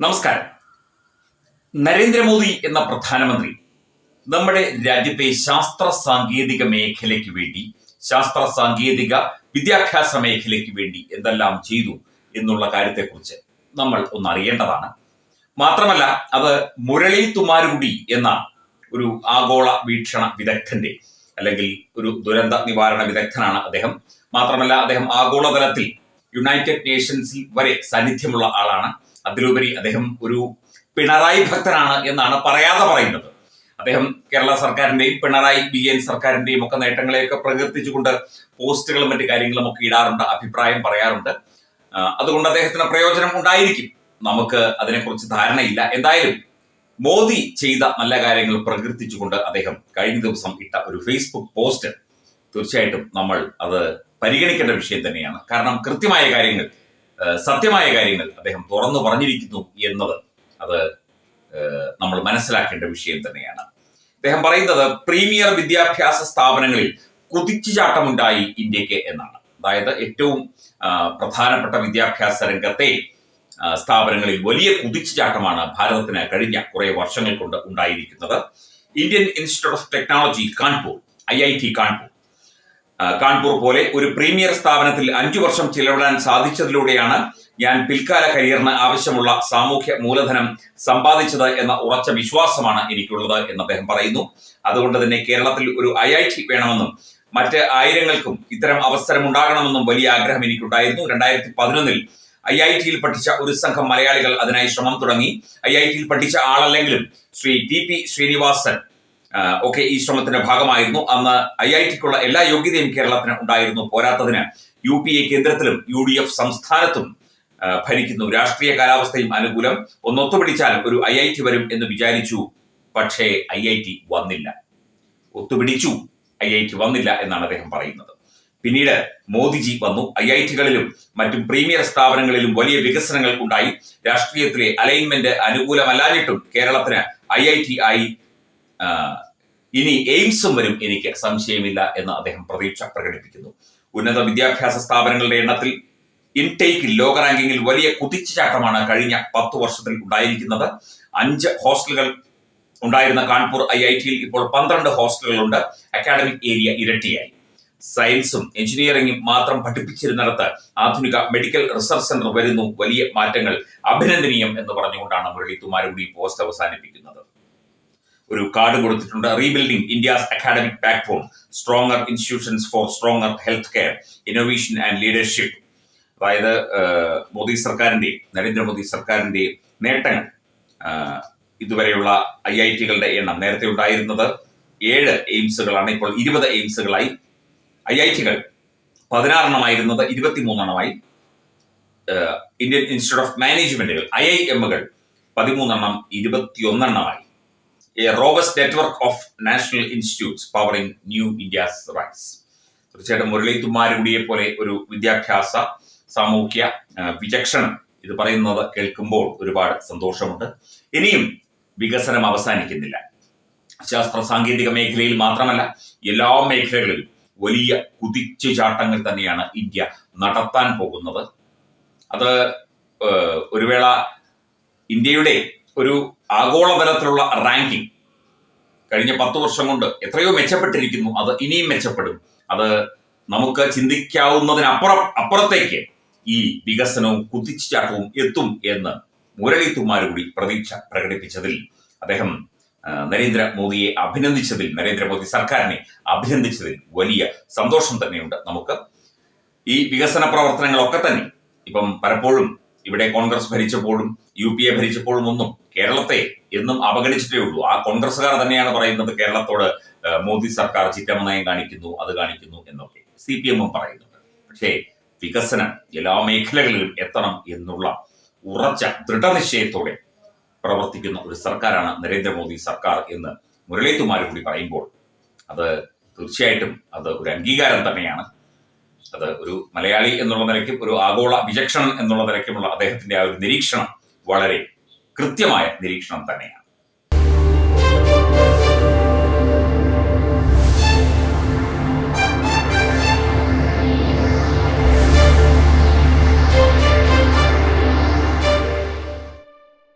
നമസ്കാരം. നരേന്ദ്രമോദി എന്ന പ്രധാനമന്ത്രി നമ്മുടെ രാജ്യത്തെ ശാസ്ത്ര സാങ്കേതിക മേഖലയ്ക്ക് വേണ്ടി ശാസ്ത്ര സാങ്കേതിക വിദ്യാഭ്യാസ മേഖലയ്ക്ക് വേണ്ടി എന്തെല്ലാം ചെയ്തു എന്നുള്ള കാര്യത്തെക്കുറിച്ച് നമ്മൾ ഒന്ന് അറിയേണ്ടതാണ്. മാത്രമല്ല അത് മുരളി തുമാരുകുടി എന്ന ഒരു ആഗോള വീക്ഷണ വിദഗ്ധന്റെ അല്ലെങ്കിൽ ഒരു ദുരന്ത നിവാരണ വിദഗ്ധനാണ് അദ്ദേഹം. മാത്രമല്ല അദ്ദേഹം ആഗോളതലത്തിൽ യുണൈറ്റഡ് നേഷൻസിൽ വരെ സാന്നിധ്യമുള്ള ആളാണ്. അതിലുപരി അദ്ദേഹം ഒരു പിണറായി ഭക്തനാണ് എന്നാണ് പറയാതെ പറയുന്നത്. അദ്ദേഹം കേരള സർക്കാരിന്റെയും പിണറായി ബി എൻ സർക്കാരിന്റെയും ഒക്കെ നേട്ടങ്ങളെയൊക്കെ പ്രകീർത്തിച്ചുകൊണ്ട് പോസ്റ്റുകളും മറ്റു കാര്യങ്ങളും ഒക്കെ ഇടാറുണ്ട് അഭിപ്രായം പറയാറുണ്ട്. അതുകൊണ്ട് അദ്ദേഹത്തിന് പ്രയോജനം ഉണ്ടായിരിക്കും. നമുക്ക് അതിനെക്കുറിച്ച് ധാരണയില്ല. എന്തായാലും മോദി ചെയ്ത നല്ല കാര്യങ്ങൾ പ്രകീർത്തിച്ചുകൊണ്ട് അദ്ദേഹം കഴിഞ്ഞ ദിവസം ഇട്ട ഒരു ഫേസ്ബുക്ക് പോസ്റ്റ് തീർച്ചയായിട്ടും നമ്മൾ അത് പരിഗണിക്കേണ്ട വിഷയം തന്നെയാണ്. കാരണം കൃത്യമായ കാര്യങ്ങൾ സത്യമായ കാര്യങ്ങൾ അദ്ദേഹം തുറന്നു പറഞ്ഞിരിക്കുന്നു എന്നത് അത് നമ്മൾ മനസ്സിലാക്കേണ്ട വിഷയം തന്നെയാണ്. അദ്ദേഹം പറയുന്നത് പ്രീമിയർ വിദ്യാഭ്യാസ സ്ഥാപനങ്ങളിൽ കുതിച്ചുചാട്ടമുണ്ടായി ഇന്ത്യയ്ക്ക് എന്നാണ്. അതായത് ഏറ്റവും പ്രധാനപ്പെട്ട വിദ്യാഭ്യാസ രംഗത്തെ സ്ഥാപനങ്ങളിൽ വലിയ കുതിച്ചുചാട്ടമാണ് ഭാരതത്തിന് കഴിഞ്ഞ കുറേ വർഷങ്ങൾ കൊണ്ട് ഉണ്ടായിരിക്കുന്നത്. Indian Institute of Technology Kanpur I I T Kanpur. Kanpur പോലെ ഒരു പ്രീമിയർ സ്ഥാപനത്തിൽ അഞ്ചു വർഷം ചിലവിടാൻ സാധിച്ചതിലൂടെയാണ് ഞാൻ പിൽക്കാല കരിയറിന് ആവശ്യമുള്ള സാമൂഹ്യ മൂലധനം സമ്പാദിച്ചത് എന്ന ഉറച്ച വിശ്വാസമാണ് എനിക്കുള്ളത് എന്ന് അദ്ദേഹം പറയുന്നു. അതുകൊണ്ട് തന്നെ കേരളത്തിൽ ഒരു ഐ ഐ ടി വേണമെന്നും മറ്റ് ആയിരങ്ങൾക്കും ഇത്തരം അവസരം ഉണ്ടാകണമെന്നും വലിയ ആഗ്രഹം എനിക്കുണ്ടായിരുന്നു. രണ്ടായിരത്തി പതിനൊന്നിൽ ഐ ഐ ടിയിൽ പഠിച്ച ഒരു സംഘം മലയാളികൾ അതിനായി ശ്രമം തുടങ്ങി. ഐ ഐ ടിയിൽ പഠിച്ച ആളല്ലെങ്കിലും ശ്രീ ടി പി ശ്രീനിവാസൻ ഒക്കെ ഈ ശ്രമത്തിന്റെ ഭാഗമായിരുന്നു. അന്ന് ഐ ഐ ടിക്കുള്ള എല്ലാ യോഗ്യതയും കേരളത്തിന് ഉണ്ടായിരുന്നു പോരാത്തതിന്. യു പി എ കേന്ദ്രത്തിലും യു ഡി എഫ് സംസ്ഥാനത്തും ഭരിക്കുന്നു. രാഷ്ട്രീയ കാലാവസ്ഥയും അനുകൂലം. ഒന്നൊത്തുപിടിച്ചാൽ ഒരു ഐ ഐ ടി വരും എന്ന് വിചാരിച്ചു. പക്ഷേ ഐ ഐ ടി വന്നില്ല. ഒത്തുപിടിച്ചു. ഐ ഐ ടി വന്നില്ല എന്നാണ് അദ്ദേഹം പറയുന്നത്. പിന്നീട് മോദിജി വന്നു. ഐ ഐ ടികളിലും മറ്റും പ്രീമിയർ സ്ഥാപനങ്ങളിലും വലിയ വികസനങ്ങൾ ഉണ്ടായി. രാഷ്ട്രീയത്തിലെ അലൈൻമെന്റ് അനുകൂലമല്ലാഞ്ഞിട്ടും കേരളത്തിന് ഐ ഐ ടി ആയി ഇനി എയിംസും വരും എനിക്ക് സംശയമില്ല എന്ന് അദ്ദേഹം പ്രതീക്ഷ പ്രകടിപ്പിക്കുന്നു. ഉന്നത വിദ്യാഭ്യാസ സ്ഥാപനങ്ങളുടെ എണ്ണത്തിൽ ഇൻടേക്കിൽ ലോക റാങ്കിങ്ങിൽ വലിയ കുതിച്ചുചാട്ടമാണ് കഴിഞ്ഞ പത്തു വർഷത്തിൽ ഉണ്ടായിരിക്കുന്നത്. അഞ്ച് ഹോസ്റ്റലുകൾ ഉണ്ടായിരുന്ന കാൺപൂർ ഐ ഐ ടിയിൽ ഇപ്പോൾ പന്ത്രണ്ട് ഹോസ്റ്റലുകളുണ്ട്. അക്കാഡമിക് ഏരിയ ഇരട്ടിയായി. സയൻസും എഞ്ചിനീയറിംഗും മാത്രം പഠിപ്പിച്ചിരുന്നിടത്ത് ആധുനിക മെഡിക്കൽ റിസർച്ച് സെന്റർ വരുന്നു. വലിയ മാറ്റങ്ങൾ അഭിനന്ദനീയം എന്ന് പറഞ്ഞുകൊണ്ടാണ് മുരളി തുമാരുകൂടി പോസ്റ്റ് അവസാനിപ്പിക്കുന്നത്. ഒരു കാർഡ് കൊടുത്തിട്ടുണ്ട്. Rebuilding India's academic platform stronger institutions for stronger health care innovation and leadership അതായത് മോദി സർക്കാരിന്റെ നരേന്ദ്രമോദി സർക്കാരിന്റെ നേട്ടങ്ങൾ ഇതുവരെയുള്ള ഐ ഐ ടികളുടെ എണ്ണം നേരത്തെ ഉണ്ടായിരുന്നത് ഏഴ് എയിംസുകളാണ്. ഇപ്പോൾ ഇരുപത് എയിംസുകളായി ഐ ഐ ടികൾ പതിനാറെണ്ണമായിരുന്നത് ഇരുപത്തിമൂന്നെണ്ണമായി. മൂന്നെണ്ണമായി ഇന്ത്യൻ ഇൻസ്റ്റിറ്റ്യൂട്ട് ഓഫ് മാനേജ്മെന്റുകൾ ഐ ഐ എമ്മുകൾ പതിമൂന്നെണ്ണം ഇരുപത്തിയൊന്നെണ്ണമായി. A robust network of national institutes powering new India's rise തീർച്ചയായിട്ടും മുരളി തുമ്മാരുകുടിയെ പോലെ ഒരു വിദ്യാഭ്യാസ സാമൂഹ്യ വിചക്ഷണം ഇത് പറയുന്നത് കേൾക്കുമ്പോൾ ഒരുപാട് സന്തോഷമുണ്ട്. ഇനിയും വികസനം അവസാനിക്കുന്നില്ല. ശാസ്ത്ര സാങ്കേതിക മേഖലയിൽ മാത്രമല്ല എല്ലാ മേഖലകളിലും വലിയ കുതിച്ചു ചാട്ടങ്ങൾ തന്നെയാണ് ഇന്ത്യ നടത്താൻ പോകുന്നത്. അത് ഒരു വേള ഇന്ത്യയുടെ ഒരു ആഗോളതലത്തിലുള്ള റാങ്കിങ് കഴിഞ്ഞ പത്ത് വർഷം കൊണ്ട് എത്രയോ മെച്ചപ്പെട്ടിരിക്കുന്നു. അത് ഇനിയും മെച്ചപ്പെടും. അത് നമുക്ക് ചിന്തിക്കാവുന്നതിനപ്പുറം അപ്പുറത്തേക്ക് ഈ വികസനവും കുത്തിച്ചാട്ടവും എത്തും എന്ന് മുരളി കൂടി പ്രതീക്ഷ പ്രകടിപ്പിച്ചതിൽ അദ്ദേഹം നരേന്ദ്രമോദിയെ അഭിനന്ദിച്ചതിൽ നരേന്ദ്രമോദി സർക്കാരിനെ അഭിനന്ദിച്ചതിൽ വലിയ സന്തോഷം തന്നെയുണ്ട് നമുക്ക്. ഈ വികസന പ്രവർത്തനങ്ങളൊക്കെ തന്നെ ഇപ്പം പലപ്പോഴും ഇവിടെ കോൺഗ്രസ് ഭരിച്ചപ്പോഴും യു പി എ ഭരിച്ചപ്പോഴും ഒന്നും കേരളത്തെ എന്നും അവഗണിച്ചിട്ടേ ഉള്ളൂ. ആ കോൺഗ്രസ്സുകാർ തന്നെയാണ് പറയുന്നത് കേരളത്തോട് മോദി സർക്കാർ ചിറ്റമനയം കാണിക്കുന്നു അത് കാണിക്കുന്നു എന്നൊക്കെ. സി പി എമ്മും പറയുന്നുണ്ട്. പക്ഷേ വികസനം എല്ലാ മേഖലകളിലും എത്തണം എന്നുള്ള ഉറച്ച ദൃഢനിശ്ചയത്തോടെ പ്രവർത്തിക്കുന്ന ഒരു സർക്കാരാണ് നരേന്ദ്രമോദി സർക്കാർ എന്ന് മുരളീതുമാര് കൂടി പറയുമ്പോൾ അത് തീർച്ചയായിട്ടും അത് ഒരു അംഗീകാരം തന്നെയാണ്. അത് ഒരു മലയാളി എന്നുള്ള നിലയ്ക്കും ഒരു ആഗോള വിചക്ഷണൻ എന്നുള്ള നിലയ്ക്കുമുള്ള അദ്ദേഹത്തിന്റെ ആ ഒരു നിരീക്ഷണം വളരെ കൃത്യമായ നിരീക്ഷണം തന്നെയാണ്.